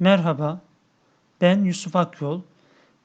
Merhaba, ben Yusuf Akyol.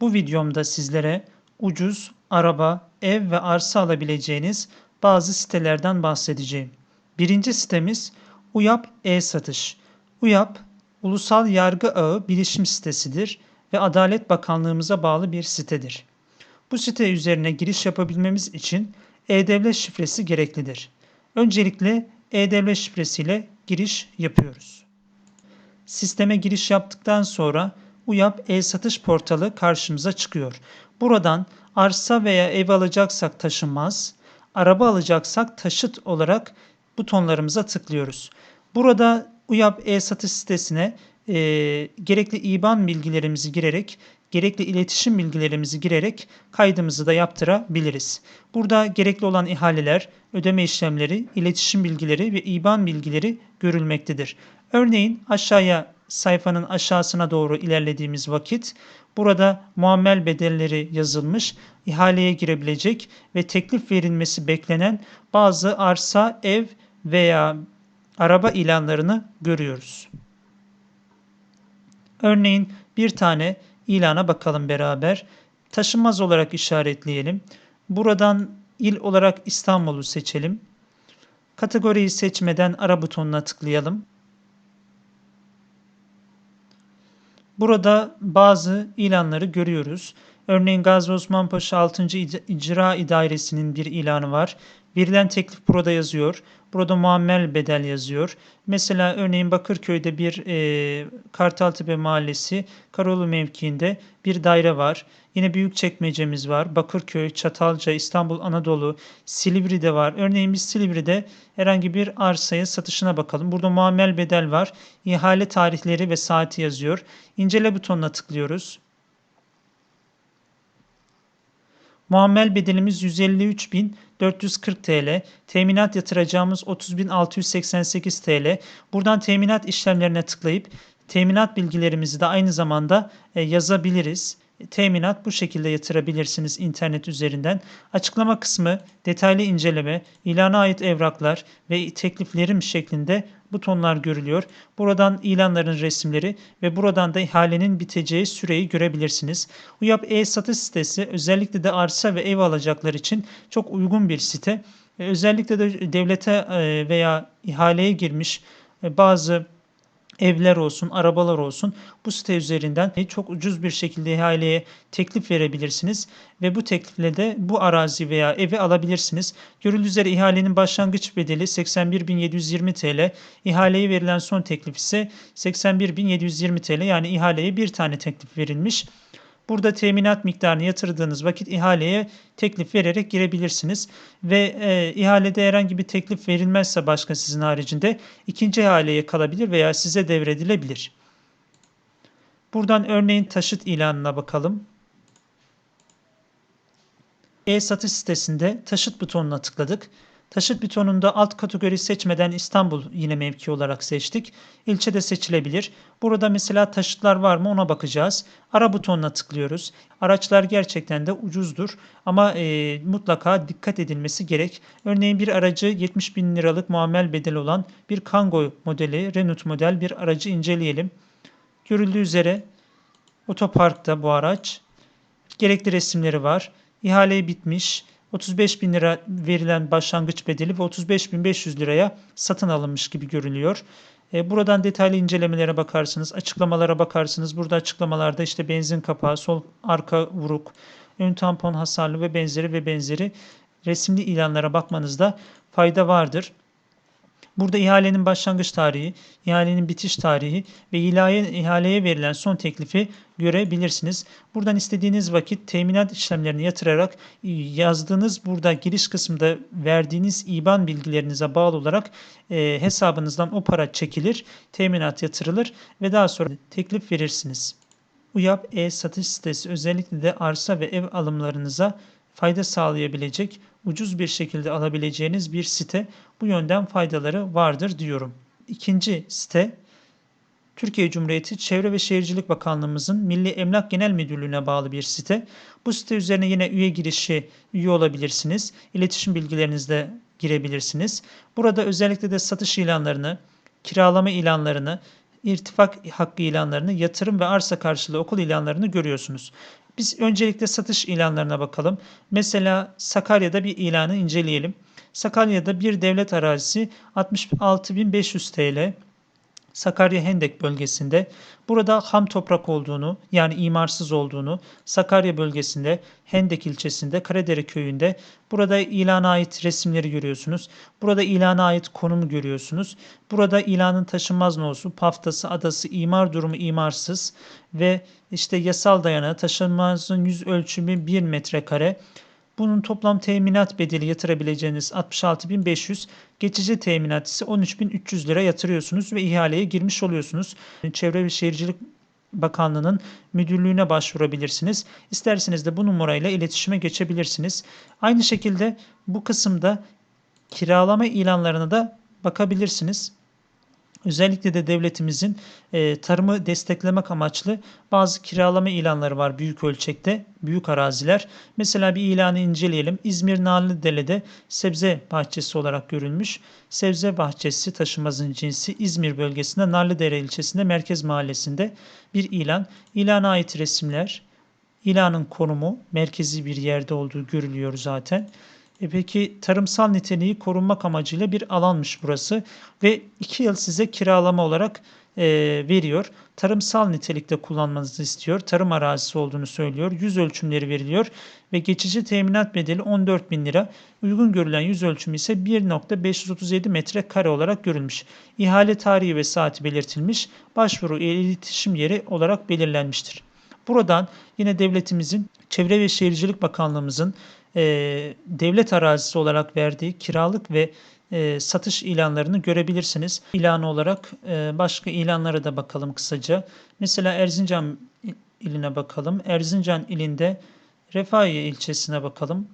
Bu videomda sizlere ucuz araba, ev ve arsa alabileceğiniz bazı sitelerden bahsedeceğim. Birinci sitemiz UYAP e-satış. UYAP, Ulusal Yargı Ağı bilişim sitesidir ve Adalet Bakanlığımıza bağlı bir sitedir. Bu site üzerine giriş yapabilmemiz için e-devlet şifresi gereklidir. Öncelikle e-devlet şifresiyle giriş yapıyoruz. Sisteme giriş yaptıktan sonra UYAP e-satış portalı karşımıza çıkıyor. Buradan arsa veya ev alacaksak taşınmaz, araba alacaksak taşıt olarak butonlarımıza tıklıyoruz. Burada UYAP e-satış sitesine e, gerekli IBAN bilgilerimizi girerek, gerekli iletişim bilgilerimizi girerek kaydımızı da yaptırabiliriz. Burada gerekli olan ihaleler, ödeme işlemleri, iletişim bilgileri ve IBAN bilgileri görülmektedir. Örneğin aşağıya sayfanın aşağısına doğru ilerlediğimiz vakit burada muamel bedelleri yazılmış, ihaleye girebilecek ve teklif verilmesi beklenen bazı arsa, ev veya araba ilanlarını görüyoruz. Örneğin bir tane ilana bakalım beraber. Taşınmaz olarak işaretleyelim. Buradan il olarak İstanbul'u seçelim. Kategoriyi seçmeden ara butonuna tıklayalım. Burada bazı ilanları görüyoruz. Örneğin Gazi Osman Paşa 6. İcra İdaresi'nin bir ilanı var. Verilen teklif burada yazıyor. Burada muammel bedel yazıyor. Mesela örneğin Bakırköy'de bir e, Kartaltepe Mahallesi Karolu mevkiinde bir daire var. Yine büyük çekmecemiz var. Bakırköy, Çatalca, İstanbul, Anadolu, Silivri'de var. Örneğin biz Silivri'de herhangi bir arsaya satışına bakalım. Burada muammel bedel var. İhale tarihleri ve saati yazıyor. İncele butonuna tıklıyoruz. Muammel bedelimiz 153.440 TL. Teminat yatıracağımız 30.688 TL. Buradan teminat işlemlerine tıklayıp teminat bilgilerimizi de aynı zamanda e, yazabiliriz. Teminat bu şekilde yatırabilirsiniz internet üzerinden. Açıklama kısmı detaylı inceleme, ilana ait evraklar ve tekliflerim şeklinde butonlar görülüyor. Buradan ilanların resimleri ve buradan da ihalenin biteceği süreyi görebilirsiniz. UYAP e-satış sitesi özellikle de arsa ve ev alacaklar için çok uygun bir site. Özellikle de devlete e, veya ihaleye girmiş e, bazı evler olsun, arabalar olsun bu site üzerinden çok ucuz bir şekilde ihaleye teklif verebilirsiniz ve bu teklifle de bu arazi veya evi alabilirsiniz. Görüldüğü üzere ihalenin başlangıç bedeli 81.720 TL, ihaleye verilen son teklif ise 81.720 TL yani ihaleye bir tane teklif verilmiş. Burada teminat miktarını yatırdığınız vakit ihaleye teklif vererek girebilirsiniz. Ve e, ihalede herhangi bir teklif verilmezse başka sizin haricinde ikinci ihaleye kalabilir veya size devredilebilir. Buradan örneğin taşıt ilanına bakalım. E-satış sitesinde taşıt butonuna tıkladık. Taşıt butonunda alt kategori seçmeden İstanbul yine mevki olarak seçtik. İlçe de seçilebilir. Burada mesela taşıtlar var mı ona bakacağız. Ara butonuna tıklıyoruz. Araçlar gerçekten de ucuzdur ama e, mutlaka dikkat edilmesi gerek. Örneğin bir aracı 70 bin liralık muamel bedeli olan bir Kango modeli, Renault model bir aracı inceleyelim. Görüldüğü üzere otoparkta bu araç. Gerekli resimleri var. İhale bitmiş. 35 bin lira verilen başlangıç bedeli ve 35 bin 500 liraya satın alınmış gibi görünüyor. E, buradan detaylı incelemelere bakarsınız, açıklamalara bakarsınız. Burada açıklamalarda işte benzin kapağı, sol arka vuruk, ön tampon hasarlı ve benzeri ve benzeri resimli ilanlara bakmanızda fayda vardır. Burada ihalenin başlangıç tarihi, ihalenin bitiş tarihi ve ihaleye, ihaleye verilen son teklifi görebilirsiniz. Buradan istediğiniz vakit teminat işlemlerini yatırarak e, yazdığınız burada giriş kısmında verdiğiniz IBAN bilgilerinize bağlı olarak e, hesabınızdan o para çekilir, teminat yatırılır ve daha sonra teklif verirsiniz. UYAP e-satış sitesi özellikle de arsa ve ev alımlarınıza fayda sağlayabilecek, ucuz bir şekilde alabileceğiniz bir site. Bu yönden faydaları vardır diyorum. İkinci site Türkiye Cumhuriyeti Çevre ve Şehircilik Bakanlığımızın Milli Emlak Genel Müdürlüğü'ne bağlı bir site. Bu site üzerine yine üye girişi üye olabilirsiniz. İletişim bilgilerinizde girebilirsiniz. Burada özellikle de satış ilanlarını, kiralama ilanlarını, irtifak hakkı ilanlarını, yatırım ve arsa karşılığı okul ilanlarını görüyorsunuz. Biz öncelikle satış ilanlarına bakalım. Mesela Sakarya'da bir ilanı inceleyelim. Sakarya'da bir devlet arazisi 66.500 TL. Sakarya Hendek bölgesinde. Burada ham toprak olduğunu yani imarsız olduğunu Sakarya bölgesinde Hendek ilçesinde Karadere köyünde burada ilana ait resimleri görüyorsunuz. Burada ilana ait konumu görüyorsunuz. Burada ilanın taşınmaz nosu, paftası, adası, imar durumu imarsız ve işte yasal dayanağı taşınmazın yüz ölçümü 1 metrekare. Bunun toplam teminat bedeli yatırabileceğiniz 66.500, geçici teminat ise 13.300 lira yatırıyorsunuz ve ihaleye girmiş oluyorsunuz. Çevre ve Şehircilik Bakanlığı'nın müdürlüğüne başvurabilirsiniz. İsterseniz de bu numarayla iletişime geçebilirsiniz. Aynı şekilde bu kısımda kiralama ilanlarına da bakabilirsiniz. Özellikle de devletimizin e, tarımı desteklemek amaçlı bazı kiralama ilanları var büyük ölçekte, büyük araziler. Mesela bir ilanı inceleyelim. İzmir Narlıdere'de sebze bahçesi olarak görülmüş. Sebze bahçesi taşımazın cinsi İzmir bölgesinde Narlıdere ilçesinde Merkez Mahallesi'nde bir ilan. İlana ait resimler, ilanın konumu merkezi bir yerde olduğu görülüyor zaten. E peki tarımsal niteliği korunmak amacıyla bir alanmış burası ve 2 yıl size kiralama olarak e, veriyor. Tarımsal nitelikte kullanmanızı istiyor. Tarım arazisi olduğunu söylüyor. Yüz ölçümleri veriliyor ve geçici teminat bedeli 14 bin lira. Uygun görülen yüz ölçümü ise 1.537 metre kare olarak görülmüş. İhale tarihi ve saati belirtilmiş. Başvuru iletişim yeri olarak belirlenmiştir. Buradan yine devletimizin Çevre ve Şehircilik Bakanlığımızın e, devlet arazisi olarak verdiği kiralık ve e, satış ilanlarını görebilirsiniz. İlan olarak e, başka ilanlara da bakalım kısaca. Mesela Erzincan iline bakalım. Erzincan ilinde Refahiye ilçesine bakalım.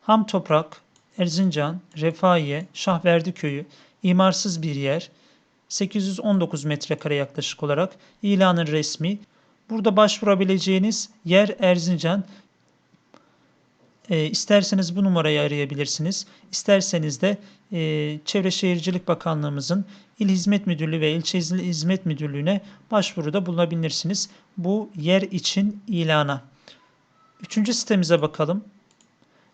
Ham toprak, Erzincan, Refahiye, Şahverdi köyü, imarsız bir yer. 819 metrekare yaklaşık olarak ilanın resmi. Burada başvurabileceğiniz yer Erzincan e, isterseniz bu numarayı arayabilirsiniz. İsterseniz de e, Çevre Şehircilik Bakanlığımızın İl Hizmet Müdürlüğü ve İlçe Hizmet Müdürlüğü'ne başvuruda bulunabilirsiniz. Bu yer için ilana. Üçüncü sitemize bakalım.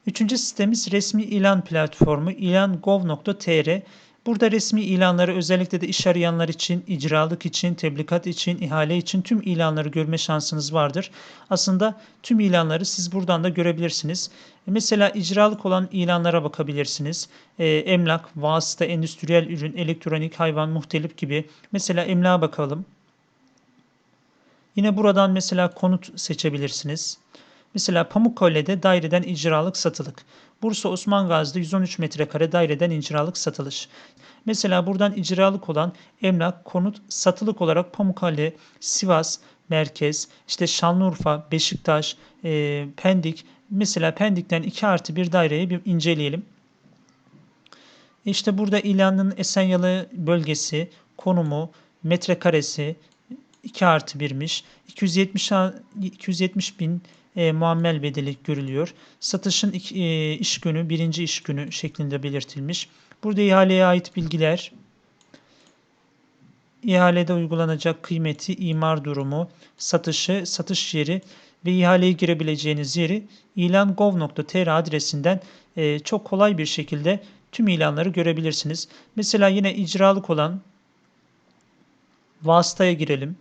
Üçüncü sitemiz resmi ilan platformu ilan.gov.tr. Burada resmi ilanları özellikle de iş arayanlar için, icralık için, tebligat için, ihale için tüm ilanları görme şansınız vardır. Aslında tüm ilanları siz buradan da görebilirsiniz. Mesela icralık olan ilanlara bakabilirsiniz. E, emlak, vasıta, endüstriyel ürün, elektronik, hayvan, muhtelif gibi. Mesela emlağa bakalım. Yine buradan mesela konut seçebilirsiniz. Mesela Pamukkale'de daireden icralık satılık. Bursa Osman Gazi'de 113 metrekare daireden icralık satılış. Mesela buradan icralık olan emlak, konut, satılık olarak Pamukkale, Sivas, Merkez, işte Şanlıurfa, Beşiktaş, e, Pendik. Mesela Pendik'ten 2 artı bir daireyi bir inceleyelim. İşte burada ilanın Esenyalı bölgesi, konumu, metrekaresi 2 artı 1'miş. 270, 270 bin e, muammel bedeli görülüyor. Satışın e, iş günü, birinci iş günü şeklinde belirtilmiş. Burada ihaleye ait bilgiler, ihalede uygulanacak kıymeti, imar durumu, satışı, satış yeri ve ihaleye girebileceğiniz yeri ilan.gov.tr adresinden e, çok kolay bir şekilde tüm ilanları görebilirsiniz. Mesela yine icralık olan vasıtaya girelim.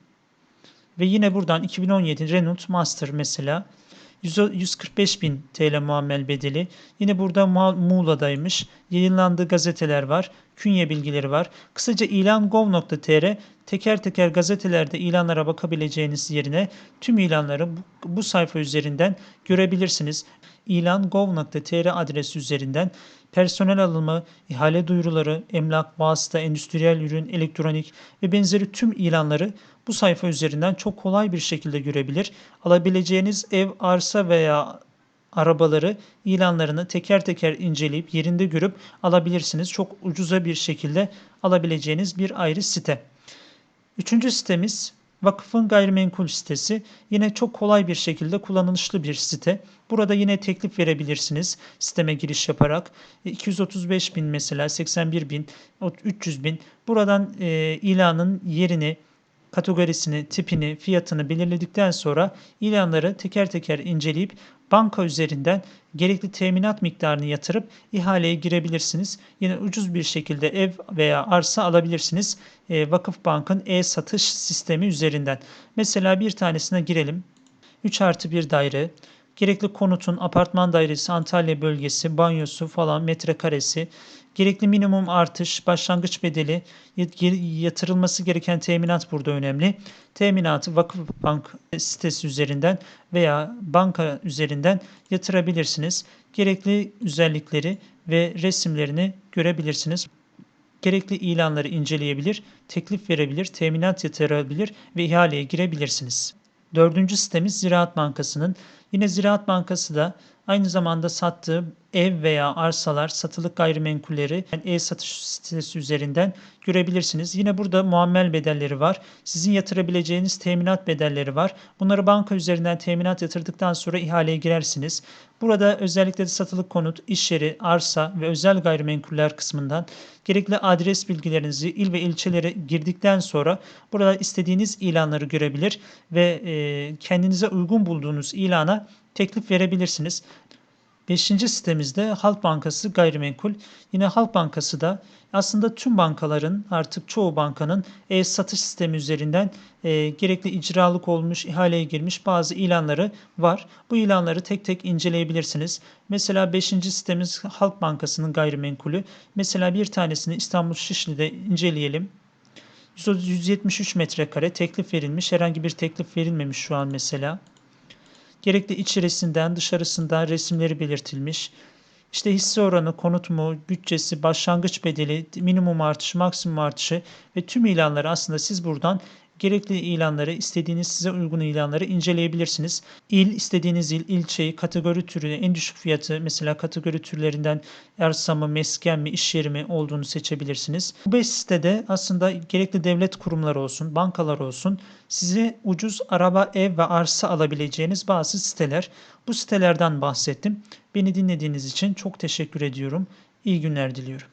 Ve yine buradan 2017 Renault Master mesela 145 bin TL muamel bedeli. Yine burada Muğla'daymış. Yayınlandığı gazeteler var. Künye bilgileri var. Kısaca ilan.gov.tr teker teker gazetelerde ilanlara bakabileceğiniz yerine tüm ilanları bu, bu sayfa üzerinden görebilirsiniz. ilan.gov.tr adresi üzerinden personel alımı, ihale duyuruları, emlak, vasıta, endüstriyel ürün, elektronik ve benzeri tüm ilanları bu sayfa üzerinden çok kolay bir şekilde görebilir. Alabileceğiniz ev, arsa veya arabaları ilanlarını teker teker inceleyip yerinde görüp alabilirsiniz. Çok ucuza bir şekilde alabileceğiniz bir ayrı site. Üçüncü sitemiz Vakıfın gayrimenkul sitesi yine çok kolay bir şekilde kullanışlı bir site. Burada yine teklif verebilirsiniz sisteme giriş yaparak. E, 235 bin mesela 81 bin 300 bin buradan e, ilanın yerini kategorisini, tipini, fiyatını belirledikten sonra ilanları teker teker inceleyip banka üzerinden gerekli teminat miktarını yatırıp ihaleye girebilirsiniz. Yine ucuz bir şekilde ev veya arsa alabilirsiniz. E, Vakıfbank'ın e-satış sistemi üzerinden. Mesela bir tanesine girelim. 3 artı 1 daire. Gerekli konutun apartman dairesi, Antalya bölgesi, banyosu falan, metrekaresi, gerekli minimum artış, başlangıç bedeli, yatırılması gereken teminat burada önemli. Teminatı Vakıfbank sitesi üzerinden veya banka üzerinden yatırabilirsiniz. Gerekli özellikleri ve resimlerini görebilirsiniz. Gerekli ilanları inceleyebilir, teklif verebilir, teminat yatırabilir ve ihaleye girebilirsiniz. Dördüncü sitemiz Ziraat Bankası'nın. Yine Ziraat Bankası da aynı zamanda sattığı ev veya arsalar, satılık gayrimenkulleri e-satış sitesi üzerinden görebilirsiniz. Yine burada muammel bedelleri var. Sizin yatırabileceğiniz teminat bedelleri var. Bunları banka üzerinden teminat yatırdıktan sonra ihaleye girersiniz. Burada özellikle de satılık konut, iş yeri, arsa ve özel gayrimenkuller kısmından gerekli adres bilgilerinizi il ve ilçelere girdikten sonra burada istediğiniz ilanları görebilir ve kendinize uygun bulduğunuz ilana teklif verebilirsiniz. Beşinci sitemizde Halk Bankası gayrimenkul. Yine Halk Bankası da aslında tüm bankaların artık çoğu bankanın e-satış sistemi üzerinden e, gerekli icralık olmuş, ihaleye girmiş bazı ilanları var. Bu ilanları tek tek inceleyebilirsiniz. Mesela 5. sitemiz Halk Bankası'nın gayrimenkulü. Mesela bir tanesini İstanbul Şişli'de inceleyelim. 173 metrekare teklif verilmiş. Herhangi bir teklif verilmemiş şu an mesela. Gerekli içerisinden dışarısından resimleri belirtilmiş. İşte hisse oranı, konut mu, bütçesi, başlangıç bedeli, minimum artışı, maksimum artışı ve tüm ilanları aslında siz buradan gerekli ilanları, istediğiniz size uygun ilanları inceleyebilirsiniz. İl, istediğiniz il, ilçeyi, kategori türü, en düşük fiyatı mesela kategori türlerinden arsa mı, mesken mi, iş yeri mi olduğunu seçebilirsiniz. Bu 5 sitede aslında gerekli devlet kurumları olsun, bankalar olsun size ucuz araba, ev ve arsa alabileceğiniz bazı siteler. Bu sitelerden bahsettim. Beni dinlediğiniz için çok teşekkür ediyorum. İyi günler diliyorum.